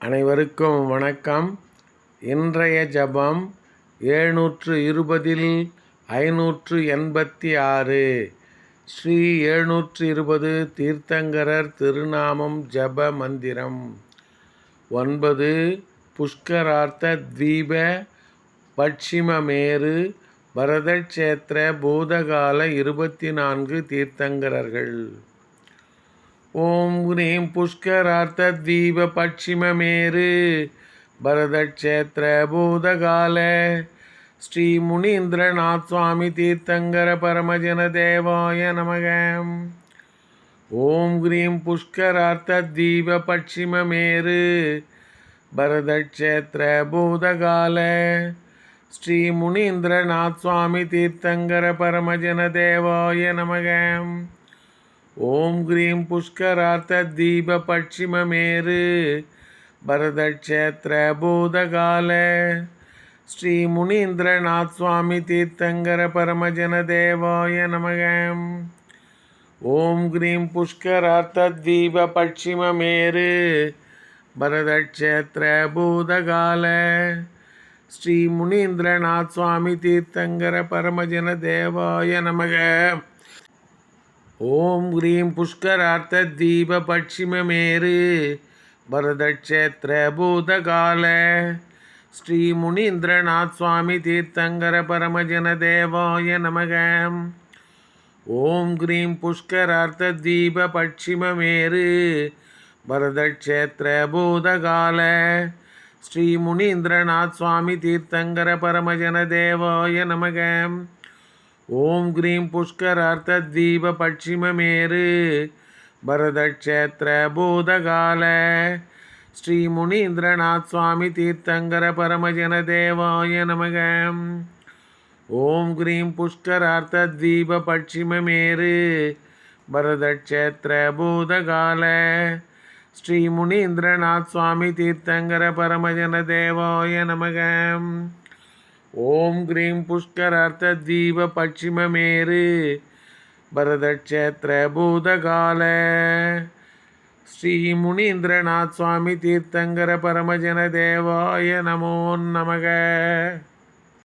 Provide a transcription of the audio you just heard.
அனைவருக்கும் வணக்கம். இன்றைய ஜபம் எழுநூற்று இருபதில் ஐநூற்று எண்பத்தி ஆறு ஸ்ரீ எழுநூற்று இருபது தீர்த்தங்கரர் திருநாமம் ஜப மந்திரம். ஒன்பது புஷ்கரார்த்த தீப பட்சிமமேரு பரதக்ஷேத்திர பூதகால இருபத்தி நான்கு தீர்த்தங்கரர்கள். ஓம் ஹ்ரீம் புஷ்கரார்த்த தீப பட்சிமமேரு. பரதக்ஷேத்திர பூதகால. ஸ்ரீ முனீந்திரநாத் சுவாமி தீர்த்தங்கர பரமஜன தேவாய நமக. ஓம் ஹ்ரீம் புஷ்கரார்த்த தீப பட்சிமமேரு. பரதக்ஷேத்திர பூதகால. ஸ்ரீ முனீந்திரநாத் சுவாமி தீர்த்தங்கர பரமஜன தேவாய நமகம் ஓம் ஹ்ரீம் புஷ்கரார்த்த தீப பட்சிமமேரு பரதக்ஷேத்திர பூதகால. ஸ்ரீ முனீந்திரநாத் சுவாமி தீர்த்தங்கர பரமஜன தேவாய நமகம் ஓம் ஹ்ரீம் புஷ்கரார்த்த தீப பட்சிமமேரு பரதக்ஷேத்திர பூதகால. ஸ்ரீ முனீந்திரநாத் சுவாமி தீர்த்தங்கர பரமஜன தேவாய நமக. ஓம் ஹ்ரீம் புஷ்கரார்த்த தீப பட்சிமமேரு பரதக்ஷேத்திர பூதகால ஸ்ரீ முனீந்திரநாத் சுவாமி தீர்த்தங்கர பரமஜன தேவாய நமக. ஓம் ஹ்ரீம் புஷ்கரார்த்த தீப பட்சிமமேரு பரதக்ஷேத்திர பூதகால ஸ்ரீ முனீந்திரநாத் சுவாமி தீர்த்தங்கர பரமஜன தேவாய நமகம் ஓம் கிரீம் புஷ்கரார்த்த தீப பட்சிமமேரு பரதக்ஷேத்திர பூதகால. ஸ்ரீ முனீந்திரநாத் சுவாமி தீர்த்தங்கர பரமஜன தேவாய நமக. ஓம் கிரீம் புஷ்கரார்த்த தீப பட்சிமமேரு பரதக்ஷேத்திர பூதகால. ஸ்ரீ முனீந்திரநாத் சுவாமி தீர்த்தங்கர பரமஜன தேவாய நமகம் ஓம் கிரீம் புஷ்கரார்த்த தீப பட்சிமமேரு பரதக்ஷேத்திர பூதகால. ஸ்ரீ முனீந்திரநாத் சுவாமி தீர்த்தங்கர பரமஜன தேவாய நமோ நமக.